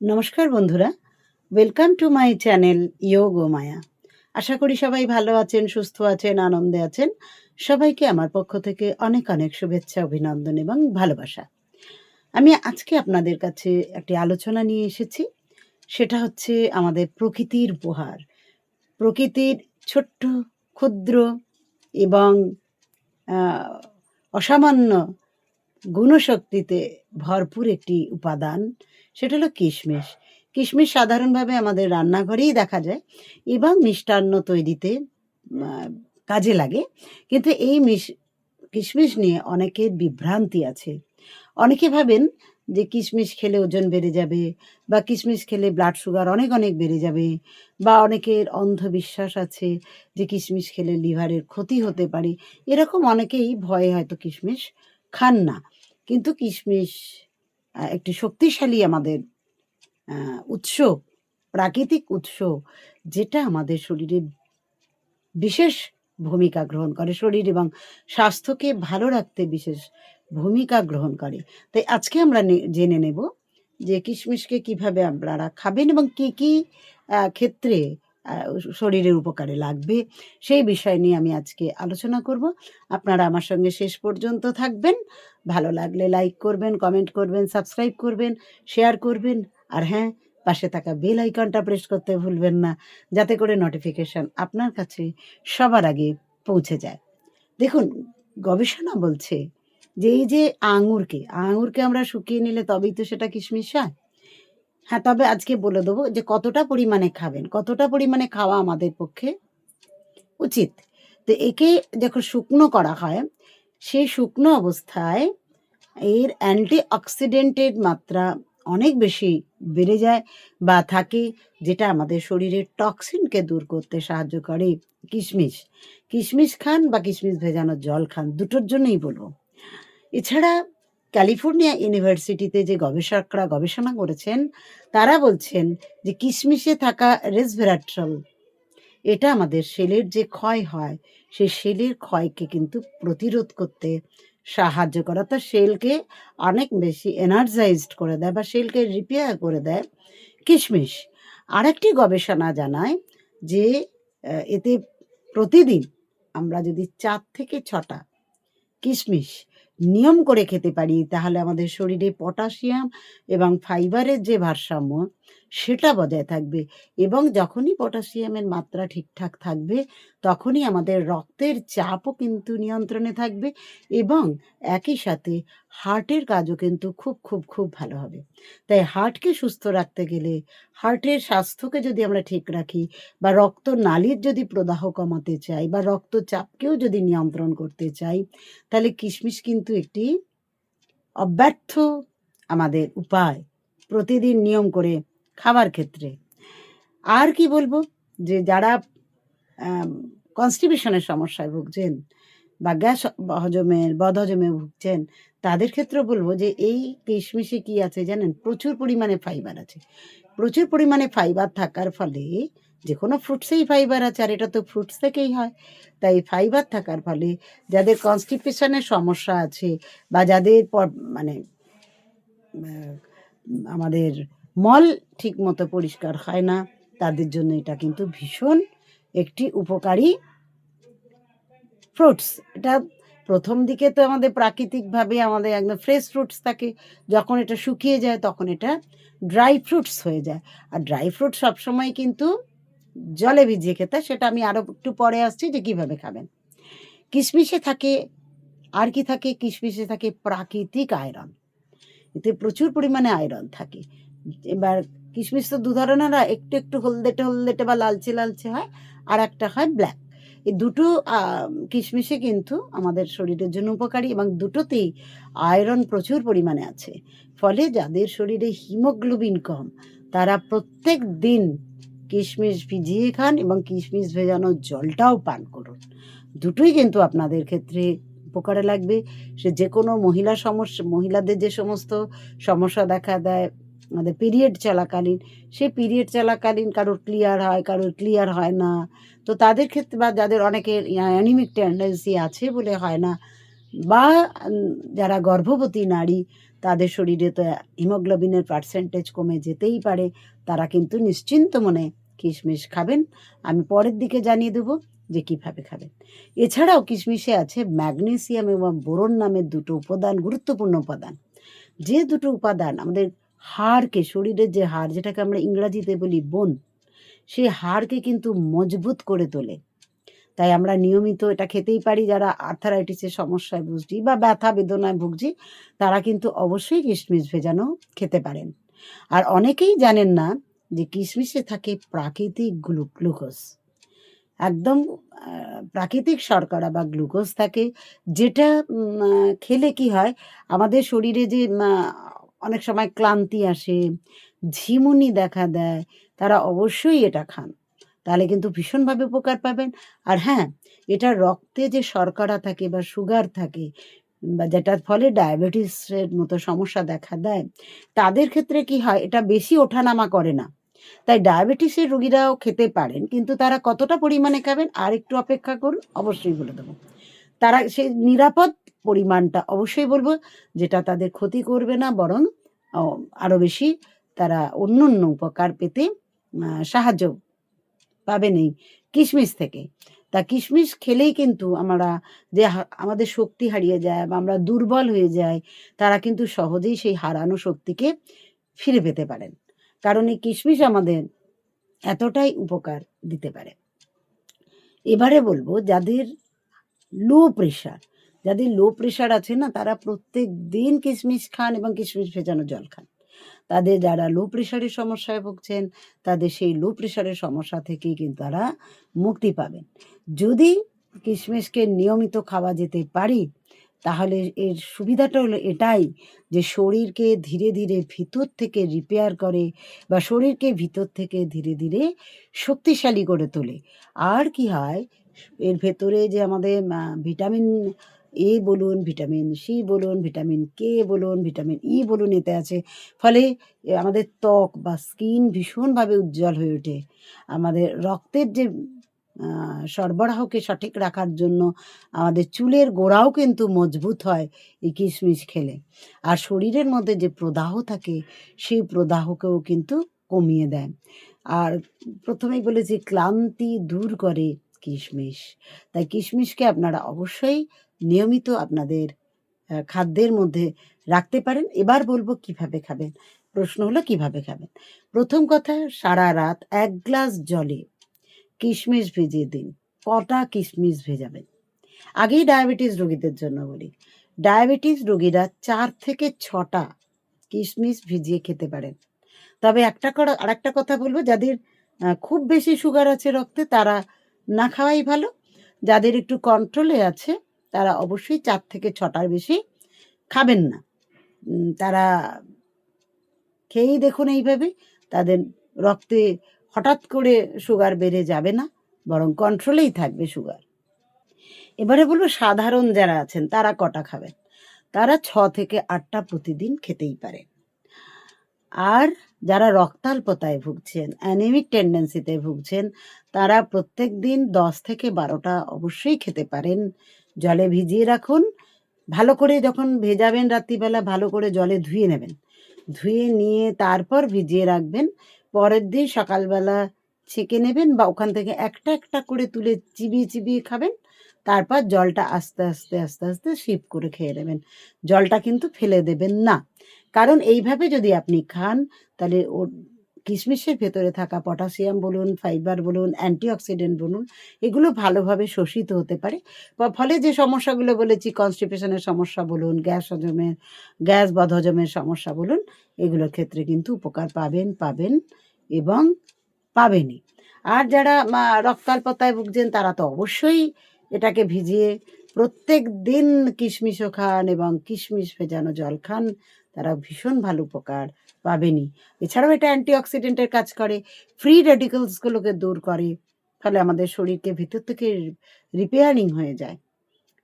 নমস্কার বন্ধুরা। Welcome to my channel Yog ও মায়া আশা করি সবাই ভালো আছেন, সুস্থ আছেন, আনন্দে আছেন। সবাইকে আমার পক্ষ থেকে অনেক অনেক শুভেচ্ছা, অভিনন্দন এবং ভালোবাসা। আমি আজকে আপনাদের কাছে একটি আলোচনা নিয়ে এসেছি। সেটা হচ্ছে আমাদের প্রকৃতির উপহার। প্রকৃতির ছোট্ট, ক্ষুদ্র এবং অসামান্য গুণশক্তিতে ভরপুর একটি উপাদান, সেটা হলো কিশমিশ। কিশমিশ সাধারণভাবে আমাদের রান্নাঘরেই দেখা যায় এবং মিষ্টান্ন তৈরিতে কাজে লাগে। কিন্তু এই মিশ, কিশমিশ নিয়ে অনেকের বিভ্রান্তি আছে। অনেকে ভাবেন যে কিশমিশ খেলে ওজন বেড়ে যাবে বা কিশমিশ খেলে ব্লাড সুগার অনেক অনেক বেড়ে যাবে বা অনেকের অন্ধবিশ্বাস আছে যে কিশমিশ খেলে লিভারের ক্ষতি হতে পারে। এরকম অনেকেই ভয়ে হয়তো কিশমিশ খান না। কিন্তু কিশমিশ একটি শক্তিশালী আমাদের উৎস, প্রাকৃতিক উৎস, যেটা আমাদের শরীরে বিশেষ ভূমিকা গ্রহণ করে। শরীর এবং স্বাস্থ্যকে ভালো রাখতে বিশেষ ভূমিকা গ্রহণ করে। তাই আজকে আমরা জেনে নেব যে কিশমিশকে কীভাবে আপনারা খাবেন এবং কি কি ক্ষেত্রে শরীরের উপকারে লাগবে। সেই বিষয় নিয়ে আমি আজকে আলোচনা করব। আপনারা আমার সঙ্গে শেষ পর্যন্ত থাকবেন। ভালো লাগলে লাইক করবেন, কমেন্ট করবেন, সাবস্ক্রাইব করবেন, শেয়ার করবেন। আর হ্যাঁ পাশে থাকা বেল আইকনটা প্রেস করতে ভুলবেন না, যাতে করে নোটিফিকেশন আপনার কাছে সবার আগে পৌঁছে যায়। দেখুন, গবেষণা বলছে যে, এই যে আঙুরকে আঙুরকে আমরা শুকিয়ে নিলে তবেই তো সেটা কিশমিশ হয়। হ্যাঁ তবে আজকে বলে দেবো যে কতটা পরিমাণে খাবেন, কতটা পরিমাণে খাওয়া আমাদের পক্ষে উচিত। তো একে যখন শুকনো করা হয়, সেই শুকনো অবস্থায় এর অ্যান্টি অক্সিডেন্টের মাত্রা অনেক বেশি বেড়ে যায় বা থাকে, যেটা আমাদের শরীরের টক্সিনকে দূর করতে সাহায্য করে। কিশমিশ কিশমিশ খান বা কিশমিশ ভেজানো জল খান, দুটোর জন্যই বলব। এছাড়া ক্যালিফোর্নিয়া ইউনিভার্সিটিতে যে গবেষকরা গবেষণা করেছেন, তারা বলছেন যে কিশমিশে থাকা রেসভেরাট্রল, এটা আমাদের সেলের যে ক্ষয় হয় সেই সেলের ক্ষয়কে কিন্তু প্রতিরোধ করতে সাহায্য করে। অর্থাৎ সেলকে অনেক বেশি এনার্জাইজড করে দেয় বা সেলকে রিপেয়ার করে দেয় কিশমিশ আরেকটি গবেষণা জানায় যে এতে প্রতিদিন আমরা যদি চার থেকে ছটা কিশমিশ নিয়ম করে খেতে পারি তাহলে আমাদের শরীরে পটাশিয়াম এবং ফাইবারের যে ভারসাম্য সেটা বজায় থাকবে এবং যখনই পটাশিয়ামের মাত্রা ঠিকঠাক থাকবে, তখনই আমাদের রক্তের চাপও কিন্তু নিয়ন্ত্রণে থাকবে এবং একই সাথে হার্টের কাজও কিন্তু খুব খুব খুব ভালো হবে। তাই হার্টকে সুস্থ রাখতে গেলে হার্টের স্বাস্থ্যকে যদি আমরা ঠিক রাখি বা রক্ত নালীর যদি প্রদাহ কমাতে চাই বা রক্তচাপকেও যদি নিয়ন্ত্রণ করতে চাই, তাহলে কিশমিশ কিন্তু একটি অব্যর্থ আমাদের উপায়। প্রতিদিন নিয়ম করে খাবার ক্ষেত্রে। আর কি বলব? যে যারা কনস্টিপেশনের সমস্যায় ভুগছেন বা গ্যাস হজমের বদহজমে ভুগছেন, তাদের ক্ষেত্রে বলব যে এই কিশমিশে কি আছে জানেন? প্রচুর পরিমাণে ফাইবার আছে। প্রচুর পরিমাণে ফাইবার থাকার ফলে যে কোনো ফ্রুটসেই ফাইবার আছে, আর এটা তো ফ্রুটস থেকেই হয়। তাই ফাইবার থাকার ফলে যাদের কনস্টিপেশনের সমস্যা আছে বা যাদের মানে আমাদের মল ঠিক মতো পরিষ্কার হয় না, তাদের জন্য এটা কিন্তু ভীষণ একটি উপকারী ফ্রুটস এটা প্রথম দিকে তো আমাদের প্রাকৃতিকভাবে আমাদের একদম ফ্রেশ ফ্রুটস থাকে, যখন এটা শুকিয়ে যায় তখন এটা ড্রাই ফ্রুটস হয়ে যায়। আর ড্রাই ফ্রুট সবসময় কিন্তু জলে ভিজিয়ে খেতে সেটা আমি আরও একটু পরে আসছি যে কীভাবে খাবেন। কিশমিশে থাকে, আর কি থাকে? কিশমিশে থাকে প্রাকৃতিক আয়রন। এতে প্রচুর পরিমাণে আয়রন থাকে। এবার কিশমিশ তো দু ধরনের হয়, একটু একটু হলদেটে হলদেটে বা লালচে লালচে হয়, আর একটা হয় ব্ল্যাক এই দুটো কিশমিশে কিন্তু আমাদের শরীরের জন্য উপকারী এবং দুটোতেই আয়রন প্রচুর পরিমাণে আছে। ফলে যাদের শরীরে হিমোগ্লোবিন কম, তারা প্রত্যেক দিন কিশমিশ ভিজিয়ে খান এবং কিশমিশ ভেজানো জলটাও পান করুন। দুটোই কিন্তু আপনাদের ক্ষেত্রে উপকারে লাগবে। সে যে কোনো মহিলা সমস্যা, মহিলাদের যে সমস্ত সমস্যা দেখা দেয় আমাদের পিরিয়ড চলাকালীন সেই পিরিয়ড চলাকালীন কারোর ক্লিয়ার হয়, কারোর ক্লিয়ার হয় না। তো তাদের ক্ষেত্রে বা যাদের অনেকে অ্যানিমিক টেন্ডেন্সি আছে বলে হয় না, বা যারা গর্ভবতী নারী, তাদের শরীরে তো হিমোগ্লোবিনের পার্সেন্টেজ কমে যেতেই পারে, তারা কিন্তু নিশ্চিন্ত মনে কিশমিশ খাবেন। আমি পরের দিকে জানিয়ে দেবো যে কীভাবে খাবেন। এছাড়াও কিশমিশে আছে ম্যাগনেসিয়াম এবং বোরন নামের দুটো উপাদান, গুরুত্বপূর্ণ উপাদান। যে দুটো উপাদান আমাদের হাড়কে, শরীরের যে হাড়, যেটাকে আমরা ইংরাজিতে বলি বোন, সেই হাড়কে কিন্তু মজবুত করে তোলে। তাই আমরা নিয়মিত এটা খেতেই পারি, যারা আর্থারাইটিসের সমস্যায় ভুগছি বা ব্যথা বেদনায় ভুগছি, তারা কিন্তু অবশ্যই কিশমিশ ভেজানো খেতে পারেন। আর অনেকেই জানেন না যে কিশমিশে থাকে প্রাকৃতিক গ্লু গ্লুকোজ। একদম প্রাকৃতিক শর্করা বা গ্লুকোজ থাকে, যেটা খেলে কি হয়, আমাদের শরীরে যে অনেক সময় ক্লান্তি আসে, ঝিমুনি দেখা দেয়, তারা অবশ্যই এটা খান। তাহলে কিন্তু ভীষণভাবে উপকার পাবেন। আর হ্যাঁ এটা রক্তে যে শর্করা থাকে বা সুগার থাকে বা যেটার ফলে ডায়াবেটিসের মতো সমস্যা দেখা দেয়, তাদের ক্ষেত্রে কি হয়, এটা বেশি ওঠানামা করে না। তাই ডায়াবেটিসের রোগীরাও খেতে পারেন, কিন্তু তারা কতটা পরিমাণে খাবেন, আর একটু অপেক্ষা করুন, অবশ্যই বলে দেবো। তারা সেই নিরাপদ পরিমাণটা অবশ্যই বলব যেটা তাদের ক্ষতি করবে না বরং আহ, আরও বেশি তারা অন্য অন্য উপকার পেতে সাহায্য পাবেন এই কিশমিশ থেকে। তা কিশমিশ খেলেই কিন্তু আমরা যে আমাদের শক্তি হারিয়ে যায় বা আমরা দুর্বল হয়ে যাই তারা কিন্তু সহজেই সেই হারানো শক্তিকে ফিরে পেতে পারেন। কারণ এই কিশমিশ আমাদের এতটাই উপকার দিতে পারে। এবারে বলব যাদের লো প্রেশার যাদের লো প্রেশার আছে না, তারা প্রত্যেক দিন কিশমিশ খান এবং কিশমিশ ভেজানো জল খান। তাদের যারা লো প্রেশারের সমস্যায় ভুগছেন, তাদের সেই লো প্রেশারের সমস্যা থেকেই কিন্তু তারা মুক্তি পাবেন। যদি কিশমিশকে নিয়মিত খাওয়া যেতে পারি, তাহলে এর সুবিধাটা হলো এটাই যে শরীরকে ধীরে ধীরে ভিতর থেকে রিপেয়ার করে বা শরীরকে ভিতর থেকে ধীরে ধীরে শক্তিশালী করে তোলে। আর কি হয়, এর ভেতরে যে আমাদের ভিটামিন এ বলুন, ভিটামিন সি বলুন, ভিটামিন কে বলুন, ভিটামিন ই বলুন, এতে আছে। ফলে আমাদের ত্বক বা স্কিন ভীষণভাবে উজ্জ্বল হয়ে ওঠে। আমাদের রক্তের যে সরবরাহকে সঠিক রাখার জন্য আমাদের চুলের গোড়াও কিন্তু মজবুত হয় এই কিশমিশ খেলে। আর শরীরের মধ্যে যে প্রদাহ থাকে, সেই প্রদাহকেও কিন্তু কমিয়ে দেয়। আর প্রথমেই বলেছি, ক্লান্তি দূর করে কিশমিশ। তাই কিশমিশকে আপনারা অবশ্যই নিয়মিত আপনাদের খাদ্যের মধ্যে রাখতে পারেন। এবার বলব কীভাবে খাবেন? প্রশ্ন হলো, কীভাবে খাবেন? প্রথম কথা, সারা রাত এক গ্লাস জলে কিশমিশ ভিজিয়ে দিন। কটা কিশমিশ ভেজাবেন? আগেই ডায়াবেটিস রোগীদের জন্য বলি। ডায়াবেটিস রোগীরা চার থেকে ছটা কিশমিশ ভিজিয়ে খেতে পারেন। তবে একটা করা আর একটা কথা বলব, যাদের খুব বেশি সুগার আছে রক্তে, তারা না খাওয়াই ভালো। যাদের একটু কন্ট্রোলে আছে তারা অবশ্যই চার থেকে ছটার বেশি খাবেন না। তারা খেয়েই দেখুন এইভাবে, তাদের রক্তে হঠাৎ করে সুগার বেড়ে যাবে না, বরং কন্ট্রোলেই থাকবে সুগার এবারে বলব, সাধারণ যারা আছেন, তারা কটা খাবেন? তারা ছ থেকে আটটা প্রতিদিন খেতেই পারে আর যারা রক্তাল্পতায় ভুগছেন অ্যানিমিক টেন্ডেন্সিতে ভুগছেন, তারা প্রত্যেক দিন দশ থেকে বারোটা অবশ্যই খেতে পারেন। জলে ভিজিয়ে রাখুন। ভালো করে যখন ভেজাবেন রাত্রিবেলা, ভালো করে জলে ধুয়ে নেবেন। ধুয়ে নিয়ে তারপর ভিজিয়ে রাখবেন। পরের দিন সকালবেলা ছেঁকে নেবেন বা ওখান থেকে একটা একটা করে তুলে চিবিয়ে চিবিয়ে খাবেন। তারপর জলটা আস্তে আস্তে আস্তে আস্তে শিপ করে খেয়ে নেবেন। জলটা কিন্তু ফেলে দেবেন না। কারণ এইভাবে যদি আপনি খান, তাহলে ওর কিশমিশের ভেতরে থাকা পটাশিয়াম বলুন, ফাইবার বলুন, অ্যান্টিঅক্সিডেন্ট বলুন, এগুলো ভালোভাবে শোষিত হতে পারে। ফলে যে সমস্যাগুলো বলেছি, কনস্টিপেশনের সমস্যা বলুন, গ্যাস হজমের, গ্যাস বদহজমের সমস্যা বলুন এগুলোর ক্ষেত্রে কিন্তু উপকার পাবেন পাবেন এবং পাবেনই। আর যারা রক্তাল্পতায় ভুগছেন, তারা তো অবশ্যই এটাকে ভিজিয়ে প্রত্যেক দিন কিশমিশও খান এবং কিশমিশ ভেজানো জল খান তারা ভীষণ ভালো উপকার পাবেনই এছাড়াও এটা অ্যান্টিঅক্সিডেন্টের কাজ করে ফ্রি রেডিকেলসগুলোকে দূর করে ফলে আমাদের শরীরকে ভেতর থেকে রিপেয়ারিং হয়ে যায়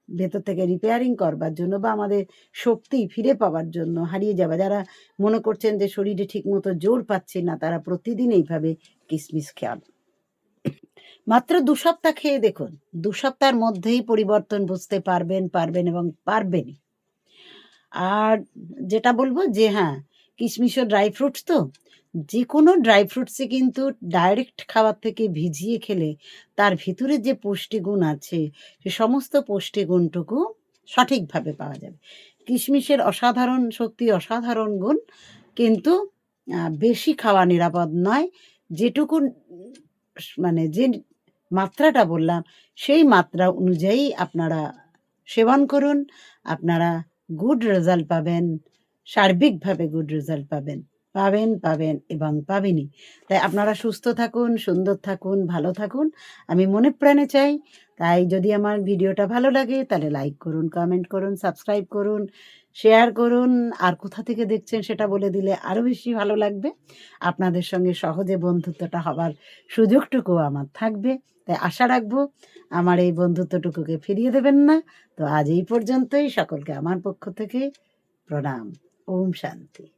ভেতর থেকে রিপেয়ারিং করবার জন্য বা আমাদের শক্তি ফিরে পাওয়ার জন্য হারিয়ে যাওয়া যারা মনে করছেন যে শরীরে ঠিকমতো জোর পাচ্ছে না তারা প্রতিদিন এইভাবে কিসমিস খান মাত্র দু সপ্তাহ খেয়ে দেখুন। দু সপ্তাহের মধ্যেই পরিবর্তন বুঝতে পারবেন, পারবেন এবং পারবেনই। আর যেটা বলব যে হ্যাঁ, কিশমিশ ড্রাই ফ্রুটস তো, যে কোনো ড্রাই ফ্রুটসে কিন্তু ডাইরেক্ট খাবার থেকে ভিজিয়ে খেলে তার ভিতরে যে পুষ্টিগুণ আছে, সে সমস্ত পুষ্টিগুণটুকু সঠিকভাবে পাওয়া যাবে। কিশমিশের অসাধারণ শক্তি, অসাধারণ গুণ কিন্তু বেশি খাওয়া নিরাপদ নয়। যেটুকু মানে যে মাত্রাটা বললাম, সেই মাত্রা অনুযায়ী আপনারা সেবন করুন। আপনারা গুড রেজাল্ট পাবেন। সার্বিকভাবে গুড রেজাল্ট পাবেন। পাবেন, পাবেন এবং পাবেনই। তাই আপনারা সুস্থ থাকুন, সুন্দর থাকুন, ভালো থাকুন। আমি মনে প্রাণে চাই। তাই যদি আমার ভিডিওটা ভালো লাগে তাহলে লাইক করুন, কমেন্ট করুন, সাবস্ক্রাইব করুন, শেয়ার করুন। আর কোথা থেকে দেখছেন সেটা বলে দিলে আরও বেশি ভালো লাগবে। আপনাদের সঙ্গে সহজে বন্ধুত্বটা হবার সুযোগটুকুও আমার থাকবে। তাই আশা রাখব আমার এই বন্ধুত্বটুকুকে ফিরিয়ে দেবেন না। তো আজ এই পর্যন্তই। সকলকে আমার পক্ষ থেকে প্রণাম। Om Shanti.